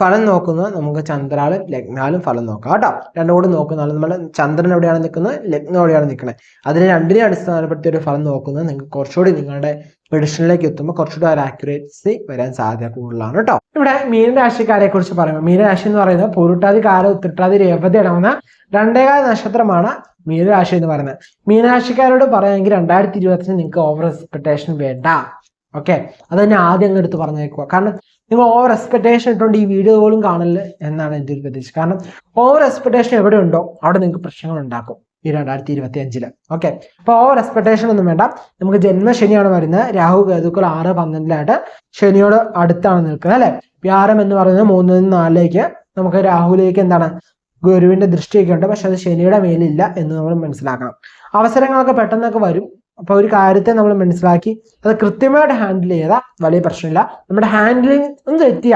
ഫലം നോക്കുന്നത് നമുക്ക് ചന്ദ്രാലും ലഗ്നാലും ഫലം നോക്കാം. കേട്ടോ. രണ്ടും കൂടി നോക്കുന്ന നമ്മൾ ചന്ദ്രൻ എവിടെയാണ് നിൽക്കുന്നത്? ലഗ്നം എവിടെയാണ് നിൽക്കുന്നത്? അതിനെ രണ്ടിനെ അടിസ്ഥാനപ്പെടുത്തി ഒരു ഫലം നോക്കുന്നത് നിങ്ങൾക്ക് കുറച്ചുകൂടി നിങ്ങളുടെ പ്രഡിഷനിലേക്ക് എത്തുമ്പോൾ കുറച്ചുകൂടി ഒരു ആക്യുറേസി വരാൻ സാധ്യത കൂടുതലാണ് കേട്ടോ. ഇവിടെ മീനരാശിക്കാരെ കുറിച്ച് പറയുമ്പോൾ മീനരാശി എന്ന് പറയുന്നത് പൂരുട്ടാതി കാല ഉത്തിട്ടാതി രേവതി അടങ്ങുന്ന രണ്ടേകാല നക്ഷത്രമാണ് മീനരാശി എന്ന് പറയുന്നത്. മീനരാശിക്കാരോട് പറയുമെങ്കിൽ രണ്ടായിരത്തി ഇരുപത്തിന് നിങ്ങൾക്ക് ഓവർ എക്സ്പെക്ടേഷൻ വേണ്ട. ഓക്കെ അത് തന്നെ ആദ്യം അങ്ങ് എടുത്ത് പറഞ്ഞേക്കുക. കാരണം നിങ്ങൾ ഓവർ എക്സ്പെക്ടേഷൻ ഇട്ടുകൊണ്ട് ഈ വീഡിയോ പോലും കാണില്ല എന്നാണ് എന്റെ ഒരു പ്രതീക്ഷ. കാരണം ഓവർ എക്സ്പെക്ടേഷൻ എവിടെ ഉണ്ടോ അവിടെ നിങ്ങൾക്ക് പ്രശ്നങ്ങൾ ഉണ്ടാക്കും ഈ രണ്ടായിരത്തി ഇരുപത്തി അഞ്ചിൽ ഓക്കെ അപ്പോൾ ഓവർ എക്സ്പെക്ടേഷൻ ഒന്നും വേണ്ട. നമുക്ക് ജന്മശനിയാണ് വരുന്നത്. രാഹു കേതുക്കൾ ആറ് പന്ത്രണ്ടിലായിട്ട് ശനിയോട് അടുത്താണ് നിൽക്കുന്നത് അല്ലെ? വ്യാരം എന്ന് പറയുന്നത് മൂന്നിൽ നിന്ന് നാലിലേക്ക്. നമുക്ക് രാഹുലേക്ക് എന്താണ്? ഗുരുവിന്റെ ദൃഷ്ടിയൊക്കെ ഉണ്ട്. പക്ഷെ അത് ശനിയുടെ മേലില്ല എന്ന് നമ്മൾ മനസ്സിലാക്കണം. അവസരങ്ങളൊക്കെ പെട്ടെന്നൊക്കെ വരും. അപ്പൊ ഒരു കാര്യത്തെ നമ്മൾ മനസ്സിലാക്കി. അത് കൃത്യമായിട്ട് ഹാൻഡിൽ ചെയ്താൽ വലിയ പ്രശ്നമില്ല. നമ്മുടെ ഹാൻഡിലിംഗ് ഒന്ന് തെറ്റിയ.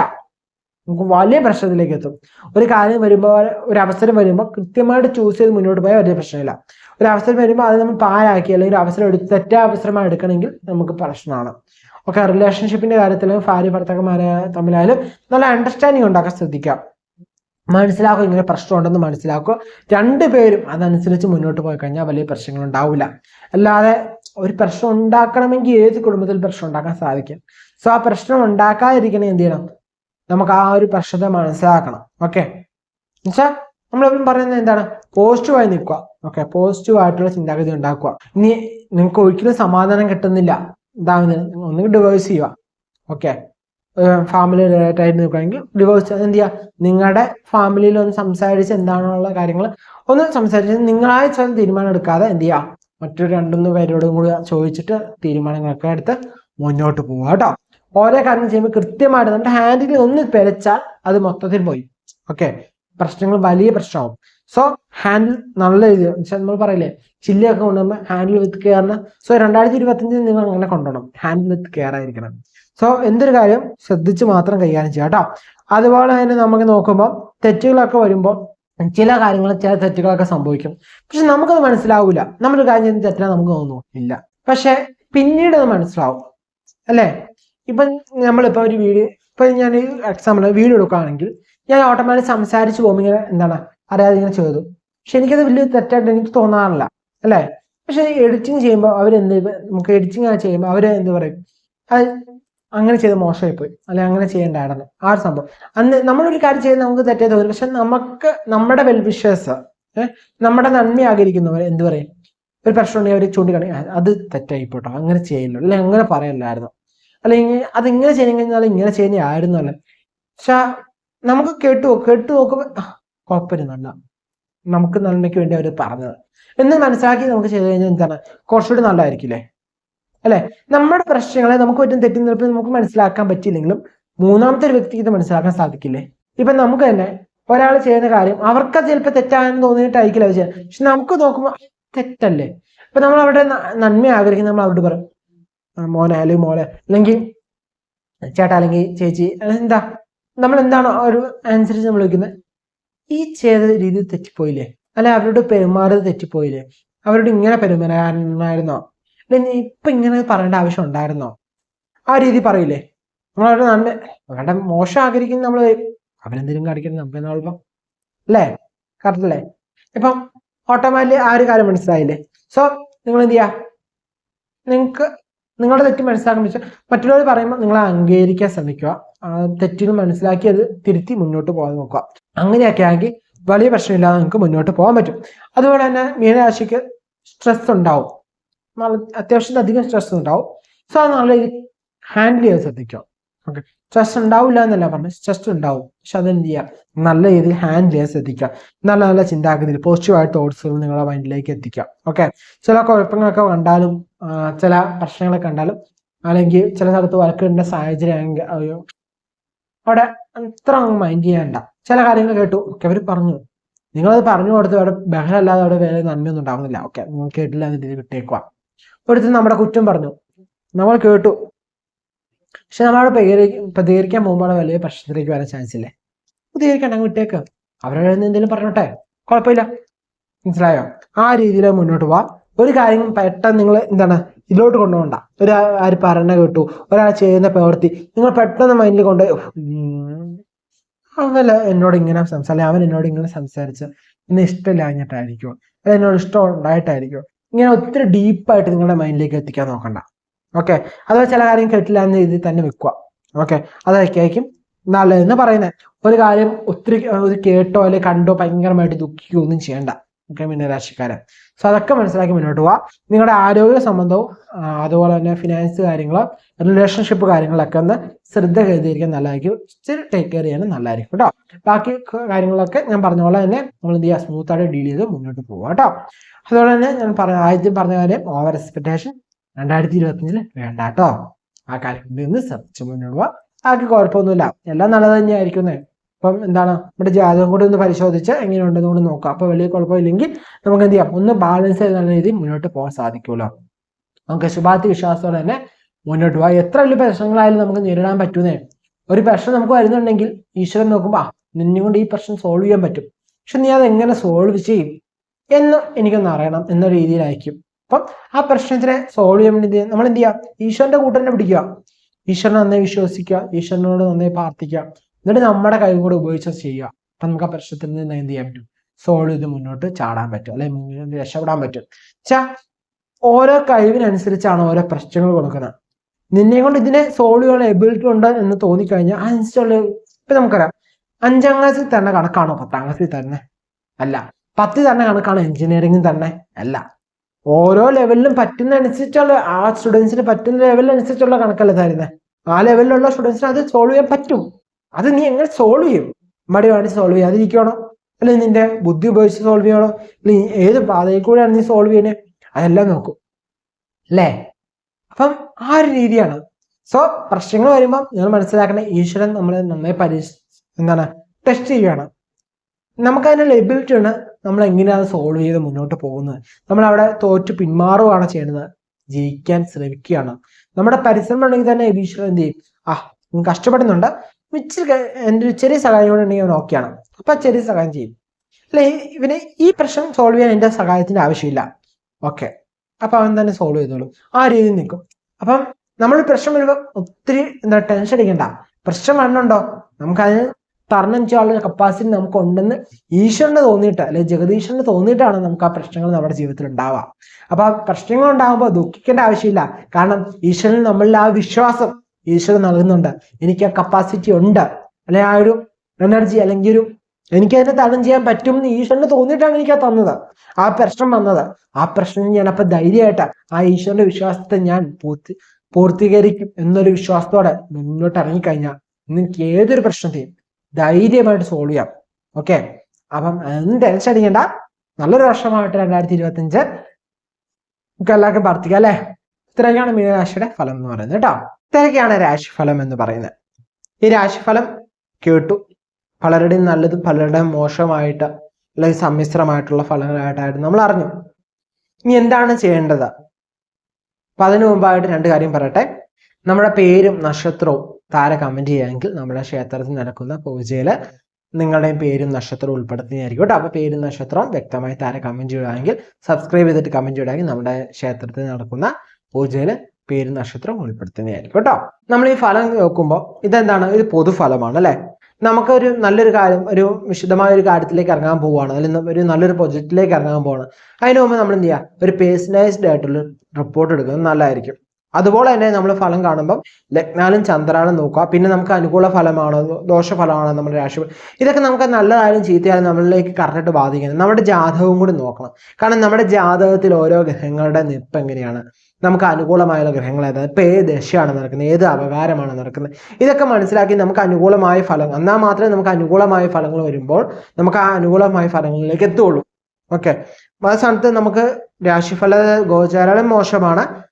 നമുക്ക് വലിയ പ്രശ്നത്തിലേക്ക് എത്തും. ഒരു കാര്യം വരുമ്പോൾ ഒരു അവസരം വരുമ്പോൾ കൃത്യമായിട്ട് ചൂസ് ചെയ്ത് മുന്നോട്ട് പോയാൽ വലിയ പ്രശ്നമില്ല. ഒരു അവസരം വരുമ്പോൾ അത് നമ്മൾ പാഴാക്കി അല്ലെങ്കിൽ ഒരു അവസരം എടുത്ത് തെറ്റായ അവസരമായി എടുക്കണമെങ്കിൽ നമുക്ക് പ്രശ്നമാണ്. ഓക്കെ റിലേഷൻഷിപ്പിന്റെ കാര്യത്തിലും ഭാര്യ ഭർത്താക്കന്മാരെ തമ്മിലായാലും നല്ല അണ്ടർസ്റ്റാൻഡിങ് ഉണ്ടാക്കാൻ ശ്രദ്ധിക്കാം. മനസ്സിലാക്കുക ഇങ്ങനെ പ്രശ്നമുണ്ടെന്ന് മനസ്സിലാക്കുക രണ്ടുപേരും അതനുസരിച്ച് മുന്നോട്ട് പോയി കഴിഞ്ഞാൽ വലിയ പ്രശ്നങ്ങൾ ഉണ്ടാവില്ല അല്ലാതെ ഒരു പ്രശ്നം ഉണ്ടാക്കണമെങ്കിൽ ഏത് കുടുംബത്തിൽ പ്രശ്നം ഉണ്ടാക്കാൻ സാധിക്കും? സോ ആ പ്രശ്നം ഉണ്ടാക്കാതിരിക്കണേ എന്ത് ചെയ്യണം? നമുക്ക് ആ ഒരു പ്രശ്നത്തെ മനസ്സിലാക്കണം. ഓക്കെ എന്നുവെച്ചാൽ നമ്മളെപ്പോഴും പറയുന്നത് എന്താണ്? പോസിറ്റീവായി നിൽക്കുക. ഓക്കെ പോസിറ്റീവ് ആയിട്ടുള്ള ചിന്താഗതി ഉണ്ടാക്കുക. ഇനി നിങ്ങൾക്ക് ഒരിക്കലും സമാധാനം കിട്ടുന്നില്ല. ഇതാവുന്നത് ഒന്നുകിൽ ഡിവേഴ്സ് ചെയ്യുക. ഓക്കെ ഫാമിലി റിലേറ്റഡ് ആയിട്ട് നിൽക്കുകയാണെങ്കിൽ ഡിവോഴ്സ് എന്ത് ചെയ്യുക നിങ്ങളുടെ ഫാമിലിയിൽ ഒന്ന് സംസാരിച്ച് എന്താണുള്ള കാര്യങ്ങൾ ഒന്ന് സംസാരിച്ച് നിങ്ങളായി സ്വയം തീരുമാനം എടുക്കാതെ എന്ത് ചെയ്യുക മറ്റൊരു രണ്ടൊന്ന് പേരോടും കൂടി ചോദിച്ചിട്ട് തീരുമാനങ്ങളൊക്കെ എടുത്ത് മുന്നോട്ട് പോവുക കേട്ടോ. ഓരോ കാര്യം ചെയ്യുമ്പോൾ കൃത്യമായിട്ട് നമ്മുടെ ഹാൻഡിൽ ഒന്ന് പെരച്ചാൽ അത് മൊത്തത്തിൽ പോയി. ഓക്കെ പ്രശ്നങ്ങൾ വലിയ പ്രശ്നമാവും. സോ ഹാൻഡിൽ നല്ല രീതിയിൽ നമ്മൾ പറയില്ലേ ചില്ലയൊക്കെ കൊണ്ടുപോകുമ്പോൾ ഹാൻഡിൽ വിത്ത് കെയറിന് സോ രണ്ടായിരത്തി ഇരുപത്തഞ്ചിൽ നിങ്ങൾ അങ്ങനെ കൊണ്ടുപോകണം ഹാൻഡിൽ വിത്ത് കെയർ ആയിരിക്കണം. സോ എന്തൊരു കാര്യം? ശ്രദ്ധിച്ച് മാത്രം കൈകാര്യം ചെയ്യുക കേട്ടോ അതുപോലെ തന്നെ നമുക്ക് നോക്കുമ്പോൾ തെറ്റുകളൊക്കെ വരുമ്പോൾ ചില കാര്യങ്ങൾ ചില തെറ്റുകളൊക്കെ സംഭവിക്കും. പക്ഷെ നമുക്കത് മനസ്സിലാവില്ല നമ്മളൊരു കാര്യം ചെയ്യുന്ന തെറ്റാ നമുക്ക് തോന്നുന്നു. ഇല്ല. പക്ഷെ പിന്നീട് അത് മനസ്സിലാവും. അല്ലേ? ഇപ്പൊ നമ്മളിപ്പോ ഒരു വീഡിയോ ഇപ്പൊ ഞാൻ എക്സാമ്പിൾ വീഡിയോ എടുക്കുകയാണെങ്കിൽ ഞാൻ ഓട്ടോമാറ്റിക് സംസാരിച്ച് പോകുമ്പോൾ ഇങ്ങനെ എന്താണ് അറിയാതെ ഇങ്ങനെ ചെയ്തു. പക്ഷെ എനിക്കത് വലിയ തെറ്റായിട്ട് എനിക്ക് തോന്നാറില്ല അല്ലേ? പക്ഷെ എഡിറ്റിംഗ് ചെയ്യുമ്പോൾ അവരെന്ത് നമുക്ക് എഡിറ്റിംഗ് ചെയ്യുമ്പോൾ അവർ എന്ത് പറയും? അത് അങ്ങനെ ചെയ്ത് മോശമായി പോയി അല്ലെ അങ്ങനെ ചെയ്യേണ്ടായിരുന്നു. ആ ഒരു സംഭവം. അന്ന് നമ്മളൊരു കാര്യം ചെയ്ത് നമുക്ക് തെറ്റേ തോന്നും പക്ഷെ നമുക്ക് നമ്മുടെ വെൽവിഷേഴ്സ് നമ്മുടെ നന്മ ആഗ്രഹിക്കുന്നവർ എന്ത് പറയും? ഒരു പ്രശ്നം ഉണ്ടെങ്കിൽ അവർ ചൂണ്ടിക്കാണി അത് തെറ്റായി പോട്ടോ അങ്ങനെ ചെയ്യില്ല അല്ലെ അങ്ങനെ പറയല്ലായിരുന്നു. അല്ലെങ്കിൽ ഇങ്ങനെ ചെയ്യാൻ കഴിഞ്ഞാൽ ഇങ്ങനെ ചെയ്യുന്ന ആയിരുന്നു അല്ലെ പക്ഷെ നമുക്ക് കേട്ടു കേട്ടു നോക്കുമ്പോൾ "ആ, കുഴപ്പമില്ല നമുക്ക് നന്മയ്ക്ക് വേണ്ടി അവർ പറഞ്ഞത്. എന്ന് മനസ്സിലാക്കി നമുക്ക് ചെയ്ത് കഴിഞ്ഞാൽ എന്താണ്? കുറച്ചുകൂടി നല്ലതായിരിക്കില്ലേ? അല്ലെ? നമ്മുടെ പ്രശ്നങ്ങളെ നമുക്ക് പറ്റുന്ന തെറ്റി നിൽപ്പിൽ നമുക്ക് മനസ്സിലാക്കാൻ പറ്റിയില്ലെങ്കിലും മൂന്നാമത്തെ ഒരു വ്യക്തിക്ക് ഇത് മനസ്സിലാക്കാൻ സാധിക്കില്ലേ? ഇപ്പൊ നമുക്ക് തന്നെ ഒരാൾ ചെയ്യുന്ന കാര്യം അവർക്ക് ചിലപ്പോൾ തെറ്റാണെന്ന് തോന്നിയിട്ടായിരിക്കില്ല അവർ ചെയ്യുന്നത് പക്ഷെ നമുക്ക് നോക്കുമ്പോൾ തെറ്റല്ലേ? അപ്പൊ നമ്മൾ അവിടെ നന്മ ആഗ്രഹിക്കുന്ന നമ്മൾ അവരോട് പറയും "ആ, മോനെ അല്ലെങ്കിൽ മോളെ. അല്ലെങ്കിൽ ചേട്ടാ അല്ലെങ്കിൽ ചേച്ചി എന്താ? നമ്മൾ എന്താണോ ഒരു അനുസരിച്ച് നമ്മൾ വയ്ക്കുന്നത് ഈ ചെയ്ത രീതി തെറ്റിപ്പോയില്ലേ? അല്ലെ അവരോട് പെരുമാറിയത് തെറ്റിപ്പോയില്ലേ? അവരോട് ഇങ്ങനെ പെരുമാറാനായിരുന്നോ? അല്ലെങ്കിൽ ഇപ്പൊ ഇങ്ങനെ പറയേണ്ട ആവശ്യം ഉണ്ടായിരുന്നോ? ആ രീതി പറയില്ലേ? നമ്മൾ അവരുടെ നന്മ അവരുടെ മോശം ആഗ്രഹിക്കുന്ന നമ്മൾ അവരെന്തെങ്കിലും കാണിക്കുന്നത് നമുക്ക് എന്നാളിപ്പം അല്ലേ? കറക്റ്റ് അല്ലേ? ഇപ്പം ഓട്ടോമാറ്റിക് ആ ഒരു കാര്യം മനസ്സിലായില്ലേ? സോ നിങ്ങൾ എന്ത് ചെയ്യുക? നിങ്ങൾക്ക് നിങ്ങളുടെ തെറ്റ് മനസ്സിലാക്കാൻ വെച്ചാൽ മറ്റുള്ളവർ പറയുമ്പോൾ നിങ്ങൾ അംഗീകരിക്കാൻ ശ്രമിക്കുക. ആ തെറ്റുകൾ മനസ്സിലാക്കി അത് തിരുത്തി മുന്നോട്ട് പോകാൻ നോക്കുക. അങ്ങനെയൊക്കെ ആണെങ്കിൽ വലിയ പ്രശ്നമില്ലാതെ നിങ്ങൾക്ക് മുന്നോട്ട് പോകാൻ പറ്റും. അതുപോലെ തന്നെ മീനരാശിക്ക് സ്ട്രെസ് ഉണ്ടാവും. അത്യാവശ്യത്തിന് അധികം സ്ട്രെസ് ഉണ്ടാവും. സോ അത് നല്ല രീതിയിൽ ഹാൻഡിൽ ചെയ്യാൻ ശ്രദ്ധിക്കുക. ഓക്കെ സ്ട്രെസ് ഉണ്ടാവില്ല എന്നല്ല പറഞ്ഞത്. സ്ട്രെസ് ഉണ്ടാവും. പക്ഷെ അതെന്ത് ചെയ്യുക നല്ല രീതിയിൽ ഹാൻഡിൽ ചെയ്യാൻ ശ്രദ്ധിക്കുക. നല്ല നല്ല ചിന്താഗതിയിൽ പോസിറ്റീവായ തോട്ട്സുകൾ നിങ്ങളുടെ മൈൻഡിലേക്ക് എത്തിക്കുക. ഓക്കെ ചില കുഴപ്പങ്ങളൊക്കെ കണ്ടാലും ചില പ്രശ്നങ്ങളൊക്കെ കണ്ടാലും അല്ലെങ്കിൽ ചില സ്ഥലത്ത് വഴക്കിടേണ്ട സാഹചര്യം അയ്യോ അവിടെ അത്ര മൈൻഡ് ചെയ്യണ്ട ചില കാര്യങ്ങൾ കേട്ടു. ഓക്കെ അവർ പറഞ്ഞു. നിങ്ങളത് പറഞ്ഞു കൊടുത്ത് അവിടെ ബഹളമല്ലാതെ അവിടെ വേറെ നന്മയൊന്നും ഉണ്ടാവുന്നില്ല. ഓക്കെ നിങ്ങൾ കേട്ടില്ല എന്ന് വിട്ടേക്കുക ഒരുത്തൻ നമ്മുടെ കുറ്റം പറഞ്ഞു. നമ്മൾ കേട്ടു. പക്ഷെ നമ്മളവിടെ പ്രതികരി- പ്രതികരിക്കാൻ പോകുമ്പോൾ വലിയ പ്രശ്നത്തിലേക്ക് വരാൻ ചാൻസ് ഇല്ലേ? പ്രതികരിക്കണ്ട അങ്ങ് വിട്ടേക്ക്. അവരുടെ എന്തെങ്കിലും പറഞ്ഞോട്ടെ? കുഴപ്പമില്ല. മനസ്സിലായോ? ആ രീതിയിൽ മുന്നോട്ട് പോവാ. ഒരു കാര്യം പെട്ടെന്ന് നിങ്ങൾ എന്താണ് ഇതിലോട്ട് കൊണ്ടുപോകണ്ട. ഒരു ആര് പറഞ്ഞ കേട്ടു. ഒരാൾ ചെയ്യുന്ന പ്രവൃത്തി നിങ്ങൾ പെട്ടെന്ന് മൈൻഡിൽ കൊണ്ട് അവല്ല എന്നോട് ഇങ്ങനെ സംസാരം അവൻ എന്നോട് ഇങ്ങനെ സംസാരിച്ച് ഇന്ന് ഇഷ്ടമില്ലാഞ്ഞിട്ടായിരിക്കും. അത് എന്നോട് ഇഷ്ടം ഉണ്ടായിട്ടായിരിക്കും. ഇങ്ങനെ ഒത്തിരി ഡീപ്പായിട്ട് നിങ്ങളുടെ മൈൻഡിലേക്ക് എത്തിക്കാൻ നോക്കണ്ട. ഓക്കെ അഥവാ ചില കാര്യം കേട്ടില്ല എന്ന രീതിയിൽ തന്നെ വെക്കുക. ഓക്കെ അതൊക്കെ ആയിരിക്കും നല്ലതെന്ന് പറയുന്നത്. ഒരു കാര്യം ഒത്തിരി ഒരു കേട്ടോ അല്ലെങ്കിൽ കണ്ടോ ഭയങ്കരമായിട്ട് ദുഃഖിക്കുകയോ ഒന്നും ചെയ്യണ്ട. ഓക്കെ മീനരാശിക്കാരൻ സോ അതൊക്കെ മനസ്സിലാക്കി മുന്നോട്ട് പോവാ. നിങ്ങളുടെ ആരോഗ്യ സംബന്ധവും അതുപോലെ തന്നെ ഫിനാൻസ് കാര്യങ്ങൾ റിലേഷൻഷിപ്പ് കാര്യങ്ങളൊക്കെ ഒന്ന് ശ്രദ്ധ കരുതിയിരിക്കാൻ നല്ലതായിരിക്കും. ഇച്ചിരി ടേക്ക് കെയർ ചെയ്യാനും നല്ലതായിരിക്കും കേട്ടോ. ബാക്കി കാര്യങ്ങളൊക്കെ ഞാൻ പറഞ്ഞ പോലെ തന്നെ നമ്മൾ എന്ത് ചെയ്യുക? സ്മൂത്ത് ആയിട്ട് ഡീൽ ചെയ്ത് മുന്നോട്ട് പോവാം കേട്ടോ. അതുപോലെ തന്നെ ഞാൻ പറഞ്ഞ ആദ്യം പറഞ്ഞ കാര്യം ഓവർ എക്സ്പെക്ടേഷൻ രണ്ടായിരത്തി ഇരുപത്തിയഞ്ചിൽ വേണ്ട കേട്ടോ ആ കാര്യത്തിൽ നിന്ന് ശ്രദ്ധിച്ച് മുന്നോട്ട് പോവാം. ആർക്ക് കുഴപ്പമൊന്നുമില്ല. എല്ലാം നല്ലത് തന്നെയായിരിക്കുന്നേ അപ്പം എന്താണ്? നമ്മുടെ ജാതകം കൂടി ഒന്ന് പരിശോധിച്ച് എങ്ങനെയുണ്ടെന്ന് കൂടി നോക്കാം. അപ്പൊ വലിയ കുഴപ്പമില്ലെങ്കിൽ നമുക്ക് എന്ത് ചെയ്യാം? ഒന്ന് ബാലൻസ് ചെയ്ത് നല്ല രീതിയിൽ മുന്നോട്ട് പോകാൻ സാധിക്കുമല്ലോ. നമുക്ക് ശുഭാപ്തി വിശ്വാസത്തോടെ തന്നെ മുന്നോട്ട് പോകാം എത്ര വലിയ പ്രശ്നങ്ങളായാലും നമുക്ക് നേരിടാൻ പറ്റുന്നേ. ഒരു പ്രശ്നം നമുക്ക് വരുന്നുണ്ടെങ്കിൽ ഈശ്വരൻ നോക്കുമ്പോൾ ആ നിന്നെ കൊണ്ട് ഈ പ്രശ്നം സോൾവ് ചെയ്യാൻ പറ്റും. പക്ഷെ നീ അത് എങ്ങനെ സോൾവ് ചെയ്യും? എന്ന് എനിക്കൊന്ന് അറിയണം എന്ന രീതിയിലായിരിക്കും. അപ്പം ആ പ്രശ്നത്തിനെ സോൾവ് ചെയ്യാൻ വേണ്ടി നമ്മൾ എന്ത് ചെയ്യുക? ഈശ്വരന്റെ കൂട്ടനെ പിടിക്കുക. ഈശ്വരനെ നന്നായി വിശ്വസിക്കുക. ഈശ്വരനോട് നന്നായി പ്രാർത്ഥിക്കുക. എന്നിട്ട് നമ്മുടെ കഴിവ് കൂടെ ഉപയോഗിച്ച് ചെയ്യുക. അപ്പൊ നമുക്ക് ആ പ്രശ്നത്തിൽ നിന്ന് എന്ത് ചെയ്യാൻ പറ്റും? സോൾവ് ചെയ്ത് മുന്നോട്ട് ചാടാൻ പറ്റും. അല്ലെ രക്ഷപ്പെടാൻ പറ്റും. വെച്ചാ ഓരോ കഴിവിനനുസരിച്ചാണ് ഓരോ പ്രശ്നങ്ങൾ കൊടുക്കുന്നത്. നിന്നെ കൊണ്ട് ഇതിനെ സോൾവ് ചെയ്യാൻ എബിലിറ്റി ഉണ്ട് എന്ന് തോന്നിക്കഴിഞ്ഞാൽ അനുസരിച്ചുള്ള ഇപ്പൊ നമുക്കറിയാം. അഞ്ചാം ക്ലാസ്സിൽ തന്നെ കണക്കാണോ പത്താം ക്ലാസ്സിൽ തന്നെ അല്ല. പത്തിൽ തന്നെ കണക്കാണോ എഞ്ചിനീയറിംഗിൽ തന്നെ അല്ല. ഓരോ ലെവലിലും പറ്റുന്ന അനുസരിച്ചുള്ള ആ സ്റ്റുഡൻസിന് പറ്റുന്ന ലെവലിനനുസരിച്ചുള്ള കണക്കല്ല തരുന്നത് ആ ലെവലിലുള്ള സ്റ്റുഡൻസിന് അത് സോൾവ് ചെയ്യാൻ പറ്റും. അത് നീ എങ്ങനെ സോൾവ് ചെയ്യും? മടി കാണിച്ച് സോൾവ് ചെയ്യാതിരിക്കണോ അല്ലെങ്കിൽ നിന്റെ ബുദ്ധി ഉപയോഗിച്ച് സോൾവ് ചെയ്യണോ അല്ലെങ്കിൽ ഏത് പാതയിൽ കൂടെയാണ് നീ സോൾവ് ചെയ്യണേ അതെല്ലാം നോക്കും. അല്ലേ? അപ്പം ആ ഒരു രീതിയാണ്. സോ പ്രശ്നങ്ങൾ വരുമ്പോൾ നിങ്ങൾ മനസ്സിലാക്കണ ഈശ്വരൻ നമ്മളെ നന്നായി പരീക്ഷ എന്താണ്? ടെസ്റ്റ് ചെയ്യുകയാണ് നമുക്ക് അതിനുള്ള എബിലിറ്റി ഉണ്ട് നമ്മൾ എങ്ങനെയാണ് സോൾവ് ചെയ്ത് മുന്നോട്ട് പോകുന്നത്? നമ്മൾ അവിടെ തോറ്റ് പിന്മാറുകയാണ് ചെയ്യുന്നത്. ജയിക്കാൻ ശ്രമിക്കുകയാണ്. നമ്മുടെ പരിശ്രമം ഉണ്ടെങ്കിൽ തന്നെ ഈശ്വരൻ എന്ത് ചെയ്യും? ആ കഷ്ടപ്പെടുന്നുണ്ട്. ഇച്ചിരി എന്റെ ഒരു ചെറിയ സഹായം കൂടെ ഉണ്ടെങ്കിൽ അവൻ ഓക്കെയാണ് അപ്പൊ ചെറിയ സഹായം ചെയ്യും. അല്ലെ ഇവന് ഈ പ്രശ്നം സോൾവ് ചെയ്യാൻ എന്റെ സഹായത്തിന്റെ ആവശ്യമില്ല. ഓക്കെ അപ്പൊ അവൻ തന്നെ സോൾവ് ചെയ്തോളൂ. ആ രീതിയിൽ നിൽക്കും. അപ്പം നമ്മൾ പ്രശ്നം വരുമ്പോൾ ഒത്തിരി എന്താ ടെൻഷൻ അടിക്കണ്ട. പ്രശ്നം വരണുണ്ടോ നമുക്കതിന് തരണം ചെയ്യാനുള്ള കപ്പാസിറ്റി നമുക്ക് ഉണ്ടെന്ന് ഈശ്വരന് തോന്നിയിട്ട് അല്ലെങ്കിൽ ജഗദീശ്വരന് തോന്നിയിട്ടാണ് നമുക്ക് ആ പ്രശ്നങ്ങൾ നമ്മുടെ ജീവിതത്തിൽ ഉണ്ടാവുക. അപ്പൊ ആ പ്രശ്നങ്ങൾ ഉണ്ടാകുമ്പോൾ ദുഃഖിക്കേണ്ട ആവശ്യമില്ല. കാരണം ഈശ്വരൻ നമ്മളിൽ ആ വിശ്വാസം ഈശ്വരൻ നൽകുന്നുണ്ട്. എനിക്ക് ആ കപ്പാസിറ്റി ഉണ്ട്. അല്ലെ ആ ഒരു എനർജി അല്ലെങ്കിൽ ഒരു എനിക്ക് അതിനെ തരണം ചെയ്യാൻ പറ്റും എന്ന് ഈശ്വരന് തോന്നിയിട്ടാണ് എനിക്ക് ആ തന്നത്. ആ പ്രശ്നം വന്നത്. ആ പ്രശ്നം ഞാൻ അപ്പൊ ധൈര്യമായിട്ട് ആ ഈശ്വരന്റെ വിശ്വാസത്തെ ഞാൻ പൂർത്തി പൂർത്തീകരിക്കും എന്നൊരു വിശ്വാസത്തോടെ മുന്നോട്ട് ഇറങ്ങിക്കഴിഞ്ഞാൽ നിങ്ങൾക്ക് ഏതൊരു പ്രശ്നത്തെയും ധൈര്യമായിട്ട് സോൾവ് ചെയ്യാം. ഓക്കെ അപ്പം ഒന്നും ടെൻഷൻ അടിക്കണ്ട? നല്ലൊരു വർഷമായിട്ട് രണ്ടായിരത്തി ഇരുപത്തി അഞ്ച് നമുക്ക് എല്ലാവർക്കും പ്രാർത്ഥിക്കാം അല്ലെ? ഇത്രയൊക്കെയാണ് മീനരാശിയുടെ ഫലം എന്ന് പറയുന്നത് കേട്ടോ. ഇത്രയൊക്കെയാണ് രാശിഫലം എന്ന് പറയുന്നത്. ഈ രാശിഫലം കേട്ടു. പലരുടെയും നല്ലതും പലരുടെയും മോശമായിട്ട് അല്ലെങ്കിൽ സമ്മിശ്രമായിട്ടുള്ള ഫലങ്ങളായിട്ടായിരുന്നു നമ്മൾ അറിഞ്ഞു. ഇനി എന്താണ് ചെയ്യേണ്ടത്? അപ്പൊ അതിനു മുമ്പായിട്ട് രണ്ട് കാര്യം പറയട്ടെ. നമ്മുടെ പേരും നക്ഷത്രവും താര കമന്റ് ചെയ്യുകയാണെങ്കിൽ നമ്മുടെ ക്ഷേത്രത്തിൽ നടക്കുന്ന പൂജയിൽ നിങ്ങളുടെയും പേരും നക്ഷത്രവും ഉൾപ്പെടുത്തുന്നതായിരിക്കും കേട്ടോ അപ്പോൾ പേരും നക്ഷത്രവും വ്യക്തമായി താര കമന്റ് ചെയ്യുകയാണെങ്കിൽ സബ്സ്ക്രൈബ് ചെയ്തിട്ട് കമന്റ് ചെയ്യുകയാണെങ്കിൽ നമ്മുടെ ക്ഷേത്രത്തിൽ നടക്കുന്ന പൂജയിൽ പേരും നക്ഷത്രവും ഉൾപ്പെടുത്തുന്നതായിരിക്കും കേട്ടോ നമ്മൾ ഈ ഫലം നോക്കുമ്പോൾ ഇതെന്താണ്? ഒരു പൊതുഫലമാണ് അല്ലേ? നമുക്കൊരു നല്ലൊരു കാര്യം ഒരു വിശദമായ ഒരു കാര്യത്തിലേക്ക് ഇറങ്ങാൻ പോവുകയാണ് അല്ലെങ്കിൽ ഒരു നല്ലൊരു പ്രൊജക്റ്റിലേക്ക് ഇറങ്ങാൻ പോവാണ്. അതിന് മുമ്പ് നമ്മൾ എന്ത് ചെയ്യുക ഒരു പേഴ്സണലൈസ്ഡ് ആയിട്ടുള്ള റിപ്പോർട്ട് എടുക്കുന്നത് നല്ലതായിരിക്കും. അതുപോലെ തന്നെ നമ്മൾ ഫലം കാണുമ്പം ലഗ്നാലും ചന്ദ്രാനും നോക്കുക. പിന്നെ നമുക്ക് അനുകൂല ഫലമാണോ? ദോഷഫലമാണോ? നമ്മുടെ രാശി ഇതൊക്കെ നമുക്ക് നല്ലതായാലും ചീത്തയായാലും നമ്മളിലേക്ക് കറക്റ്റായിട്ട് ബാധിക്കുന്നത് നമ്മുടെ ജാതകവും കൂടി നോക്കണം. കാരണം നമ്മുടെ ജാതകത്തിൽ ഓരോ ഗ്രഹങ്ങളുടെ നിപ്പ് എങ്ങനെയാണ്? നമുക്ക് അനുകൂലമായുള്ള ഗ്രഹങ്ങൾ ഏതാണ് ഇപ്പം ഏത് ദശയാണ് നടക്കുന്നത്? ഏത് അപകാരമാണ് നടക്കുന്നത്? ഇതൊക്കെ മനസ്സിലാക്കി നമുക്ക് അനുകൂലമായ ഫലം എന്നാൽ മാത്രമേ നമുക്ക് അനുകൂലമായ ഫലങ്ങൾ വരുമ്പോൾ നമുക്ക് ആ അനുകൂലമായ ഫലങ്ങളിലേക്ക് എത്തുള്ളൂ. ഓക്കെ ആ സ്ഥാനത്ത് നമുക്ക് രാശിഫല ഗോചാരം മോശമാണ്.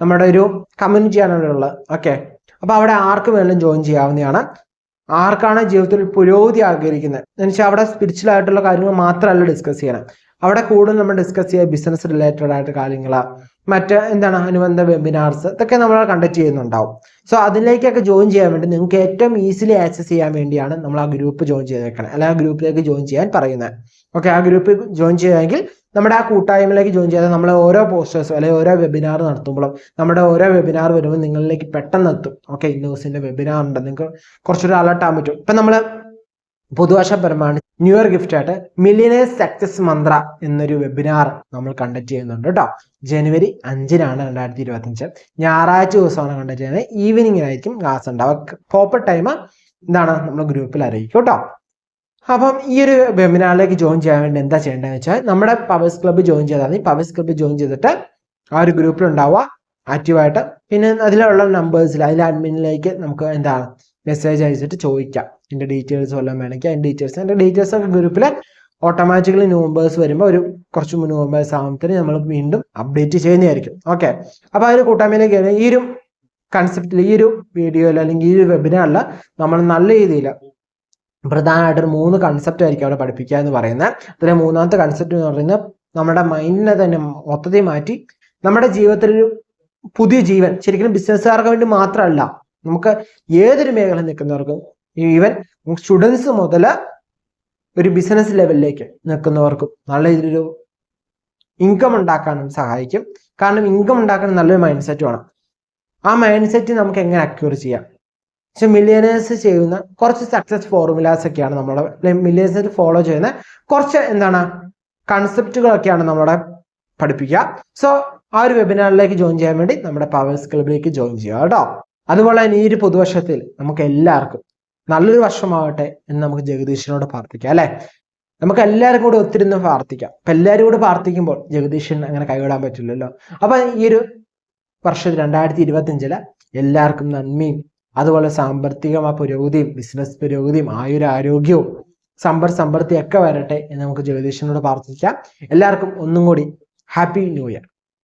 നമ്മുടെ ഒരു കമ്മ്യൂണിറ്റിയാണ് അവിടെ ഉള്ളത്. ഓക്കെ അപ്പോൾ അവിടെ ആർക്ക് വേണമെങ്കിലും ജോയിൻ ചെയ്യാവുന്നതാണ്. ആർക്കാണ് ജീവിതത്തിൽ പുരോഗതി ആഗ്രഹിക്കുന്നത്? എന്നുവെച്ചാൽ അവിടെ സ്പിരിച്വൽ ആയിട്ടുള്ള കാര്യങ്ങൾ മാത്രമല്ല ഡിസ്കസ് ചെയ്യണം. അവിടെ കൂടുതൽ നമ്മൾ ഡിസ്കസ് ചെയ്യുക ബിസിനസ് റിലേറ്റഡ് ആയിട്ട് കാര്യങ്ങൾ മറ്റ് എന്താണ് അനുബന്ധ വെബിനാർസ് ഇതൊക്കെ നമ്മൾ കണ്ടക്ട് ചെയ്യുന്നുണ്ടാവും. സോ അതിലേക്കൊക്കെ ജോയിൻ ചെയ്യാൻ വേണ്ടി നിങ്ങൾക്ക് ഏറ്റവും ഈസിലി ആക്സസ് ചെയ്യാൻ വേണ്ടിയാണ് നമ്മൾ ആ ഗ്രൂപ്പ് ജോയിൻ ചെയ്തേക്കണം. അല്ലെങ്കിൽ ആ ഗ്രൂപ്പിലേക്ക് ജോയിൻ ചെയ്യാൻ പറയുന്നത്. ഓക്കെ ആ ഗ്രൂപ്പിൽ ജോയിൻ ചെയ്യുമെങ്കിൽ നമ്മുടെ ആ കൂട്ടായ്മയിലേക്ക് ജോയിൻ ചെയ്താൽ നമ്മളെ ഓരോ പോസ്റ്റേഴ്സും അല്ലെങ്കിൽ ഓരോ വെബിനാർ നടത്തുമ്പോഴും നമ്മുടെ ഓരോ വെബിനാർ വരുമ്പോൾ നിങ്ങളിലേക്ക് പെട്ടെന്ന് എത്തും ഓക്കെ ഇന്നോസിന്റെ വെബിനാർ ഉണ്ട്. നിങ്ങൾക്ക് കുറച്ചൊരു അലർട്ട് ആകാൻ പറ്റും. ഇപ്പം നമ്മൾ പുതുവർഷപരമാണ് ന്യൂ ഇയർ ഗിഫ്റ്റ് ആയിട്ട് മില്ലിയനേഴ്സ് സക്സസ് മന്ത്ര എന്നൊരു വെബിനാർ നമ്മൾ കണ്ടക്ട് ചെയ്യുന്നുണ്ട് കേട്ടോ. ജനുവരി അഞ്ചിനാണ് രണ്ടായിരത്തി ഇരുപത്തി അഞ്ച് ഞായറാഴ്ച ദിവസമാണ് കണ്ടക്ട് ചെയ്യുന്നത്. ഈവനിങ്ങിനായിരിക്കും ക്ലാസ് ഉണ്ടാവുക പ്രോപ്പർ ടൈം എന്താണ് നമ്മൾ ഗ്രൂപ്പിൽ അറിയിക്കും കേട്ടോ. അപ്പം ഈ ഒരു വെബിനാറിലേക്ക് ജോയിൻ ചെയ്യാൻ വേണ്ടി എന്താ ചെയ്യേണ്ടതെന്ന് വെച്ചാൽ നമ്മുടെ പവേഴ്സ് ക്ലബ്ബ് ജോയിൻ ചെയ്താൽ മതി പവേഴ്സ് ക്ലബ്ബ് ജോയിൻ ചെയ്തിട്ട് ആ ഒരു ഗ്രൂപ്പിൽ ഉണ്ടാവുക ആക്റ്റീവായിട്ട് പിന്നെ അതിലുള്ള നമ്പേഴ്സിൽ അതിലെ അഡ്മിനിലേക്ക് നമുക്ക് എന്താണ് മെസ്സേജ് അയച്ചിട്ട് ചോദിക്കാം. എന്റെ ഡീറ്റെയിൽസ് വല്ലതും വേണമെങ്കിൽ അതിന്റെ ഡീറ്റെയിൽസ് എന്റെ ഡീറ്റെയിൽസ് ഒക്കെ ഗ്രൂപ്പിൽ ഓട്ടോമാറ്റിക്കലി നമ്പേഴ്സ് വരുമ്പോൾ ഒരു കുറച്ച് നമ്പേഴ്സ് ആകുമ്പോഴത്തേന് നമ്മൾ വീണ്ടും അപ്ഡേറ്റ് ചെയ്യുന്നതായിരിക്കും. ഓക്കെ അപ്പോൾ ആ ഒരു കൂട്ടായ്മയിലേക്ക് ഈ ഒരു കൺസെപ്റ്റിൽ ഈ ഒരു വീഡിയോയിൽ അല്ലെങ്കിൽ ഈ ഒരു വെബിനാറിൽ നമ്മൾ നല്ല രീതിയിൽ പ്രധാനമായിട്ട് ഒരു മൂന്ന് കൺസെപ്റ്റ് ആയിരിക്കും അവിടെ പഠിപ്പിക്കുക എന്ന് പറയുന്നത്. അതിലെ മൂന്നാമത്തെ കൺസെപ്റ്റ് എന്ന് പറയുന്നത് നമ്മുടെ മൈൻഡിനെ തന്നെ മൊത്തത്തിൽ മാറ്റി നമ്മുടെ ജീവിതത്തിൽ ഒരു പുതിയ ജീവൻ ശരിക്കും ബിസിനസ്സുകാർക്ക് വേണ്ടി മാത്രമല്ല നമുക്ക് ഏതൊരു മേഖല നിൽക്കുന്നവർക്കും ഈവൻ സ്റ്റുഡൻസ് മുതൽ ഒരു ബിസിനസ് ലെവലിലേക്ക് നിൽക്കുന്നവർക്കും നല്ല രീതിയിലൊരു ഇൻകം ഉണ്ടാക്കാനും സഹായിക്കും. കാരണം ഇൻകം ഉണ്ടാക്കാൻ നല്ലൊരു മൈൻഡ് സെറ്റ് വേണം. ആ മൈൻഡ് സെറ്റ് നമുക്ക് എങ്ങനെ അക്യൂർ ചെയ്യാം? പക്ഷെ മില്ലിയനേഴ്സ് ചെയ്യുന്ന കുറച്ച് സക്സസ് ഫോർമുലാസ് ഒക്കെയാണ് നമ്മുടെ മില്ലിയനേഴ്സ് ഫോളോ ചെയ്യുന്ന കുറച്ച് എന്താണ് കൺസെപ്റ്റുകളൊക്കെയാണ് നമ്മുടെ പഠിപ്പിക്കുക. സോ ആ ഒരു വെബിനാറിലേക്ക് ജോയിൻ ചെയ്യാൻ വേണ്ടി നമ്മുടെ പവേഴ്സ് ക്ലബിലേക്ക് ജോയിൻ ചെയ്യുക കേട്ടോ. അതുപോലെ തന്നെ ഈ ഒരു പുതുവർഷത്തിൽ നമുക്ക് എല്ലാവർക്കും നല്ലൊരു വർഷമാവട്ടെ എന്ന് നമുക്ക് ജഗദീശനോട് പ്രാർത്ഥിക്കാം അല്ലെ? നമുക്ക് എല്ലാവരും കൂടെ ഒത്തിരുന്ന് പ്രാർത്ഥിക്കാം. അപ്പൊ എല്ലാവരും കൂടെ പ്രാർത്ഥിക്കുമ്പോൾ ജഗദീശൻ അങ്ങനെ കൈവിടാൻ പറ്റില്ലല്ലോ. അപ്പൊ ഈ ഒരു വർഷം രണ്ടായിരത്തി ഇരുപത്തി അഞ്ചിൽ എല്ലാവർക്കും നന്മയും അതുപോലെ സാമ്പത്തികമായ പുരോഗതിയും ബിസിനസ് പുരോഗതിയും ആയുരാരോഗ്യവും സമ്പർ ഒക്കെ വരട്ടെ എന്ന് നമുക്ക് ജ്യോതിഷനോട് പ്രാർത്ഥിക്കാം. എല്ലാവർക്കും ഒന്നും കൂടി ഹാപ്പി ന്യൂ ഇയർ